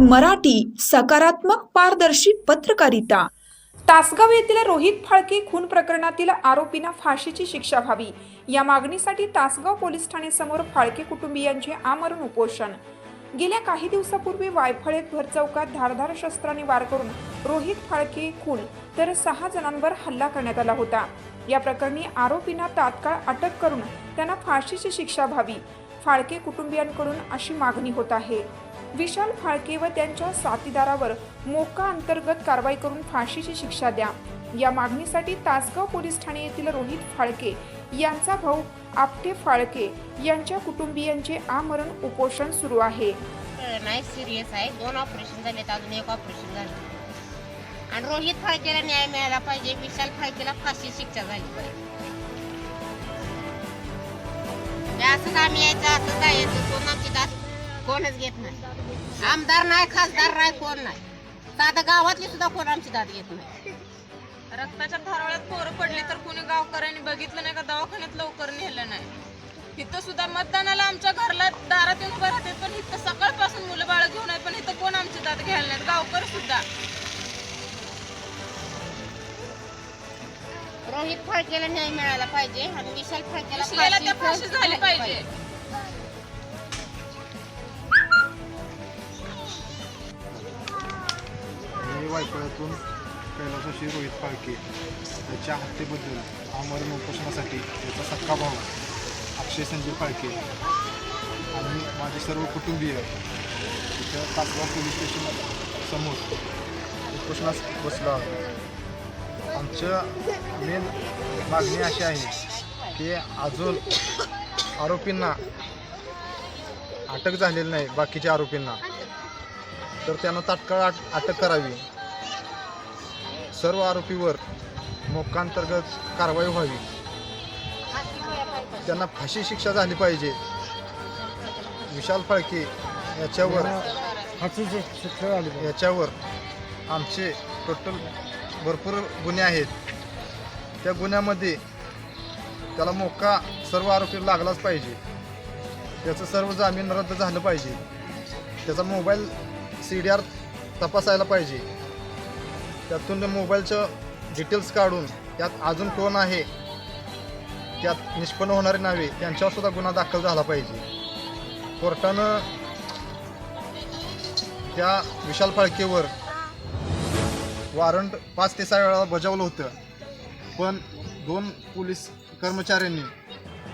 मराठी सकारात्मक पारदर्शी पत्रकारिता. तासगाव येथील रोहित फाळके खून प्रकरणातील आरोपींना फाशीची शिक्षा व्हावी. या मागणीसाठी तासगाव पोलीस ठाण्यासमोर फाळके कुटुंबियांचे आमरण उपोषण. गेल्या काही दिवसापूर्वी वायफळे भर चौकात धारधार शस्त्राने वार करून रोहित फाळके खून तर सहा जणांवर हल्ला करण्यात आला होता. या प्रकरणी आरोपींना तात्काळ अटक करून त्यांना फाशीची शिक्षा व्हावी. फाळके कुटुंबियांकडून अशी मागणी होत आहे. विशाल फाळके व त्यांच्या साथीदारावर मोका अंतर्गत कारवाई करून फाशीची शिक्षा द्या. या मागणीसाठी तासगाव पोलीस ठाणे येथील रोहित फाळके यांचा भाऊ आपटे फाळके यांच्या कुटुंबियांचे आमरण उपोषण सुरू आहे. नाही सिरियस आहे. दोन ऑपरेशन झाले अजून एक ऑपरेशन झालं. आणि रोहित फाळकेला न्याय मिळाला पाहिजे. विशाल फाळकेला फाशी शिक्षा झाली पाहिजे. असं काम यायचं असं जायचं कोण आमची दास कोणच घेत नाही. आमदार नाही खासदार नाही कोण नाही. साधं गावातली सुद्धा कोण आमची दात घेत नाही. रक्ताच्या थारोळ्यात पोरं पडली तर कुणी गावकऱ्यांनी बघितलं नाही का? दवाखान्यात लवकर नेलं नाही. इथं सुद्धा मतदानाला आमच्या घरला दारात येऊन उभं पण इथं सकाळपासून मुलं बाळ घेऊन आहे पण इथं कोण आमची दात घ्यायला नाहीत? गावकर सुद्धा. रोहित फाळकेला न्याय मिळाला पाहिजे आणि विशाल फाळकेला झाली पाहिजे. मी वायफळ्यातून कैलासाशी रोहित फाळके याच्या हत्येबद्दल आमरण उपोषणासाठी याचा सक्का भाऊ अक्षय संजय फाळके आणि माझे सर्व कुटुंबीय तिथं तासगाव पोलीस स्टेशन समोर उपोषणास बसलो आहोत. आमचं मेन मागणी अशी आहे की अजून आरोपींना अटक झालेली नाही बाकीच्या आरोपींना. तर त्यांना तात्काळ अटक करावी. सर्व आरोपीवर मोक्कांतर्गत कारवाई व्हावी. त्यांना फाशी शिक्षा झाली पाहिजे. विशाल फाळके याच्यावर याच्यावर आमचे टोटल भरपूर गुन्हे आहेत. त्या गुन्ह्यामध्ये त्याला मोका सर्व आरोपी लागलाच पाहिजे. त्याचं सर्व जामीन रद्द झालं पाहिजे. त्याचा मोबाईल सी डी आर तपासायला पाहिजे. त्यातून मोबाईलचं डिटेल्स काढून त्यात अजून कोण आहे त्यात निष्पन्न होणारे नावे त्यांच्यावर सुद्धा गुन्हा दाखल झाला पाहिजे. कोर्टानं त्या विशाल फाळकेवर वॉरंट पाच ते सहा वेळा बजावलं होतं. पण दोन पोलीस कर्मचाऱ्यांनी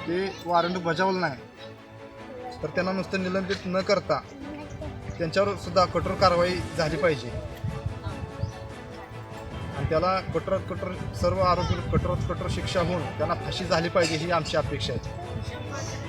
ते वॉरंट बजावलं नाही. तर त्यांना नुसतं निलंबित न करता त्यांच्यावर सुद्धा कठोर कारवाई झाली पाहिजे. त्याला कठोरात कठोर सर्व आरोपी कठोरात कठोर शिक्षा होऊन त्यांना फाशी झाली पाहिजे ही आमची अपेक्षा आहे.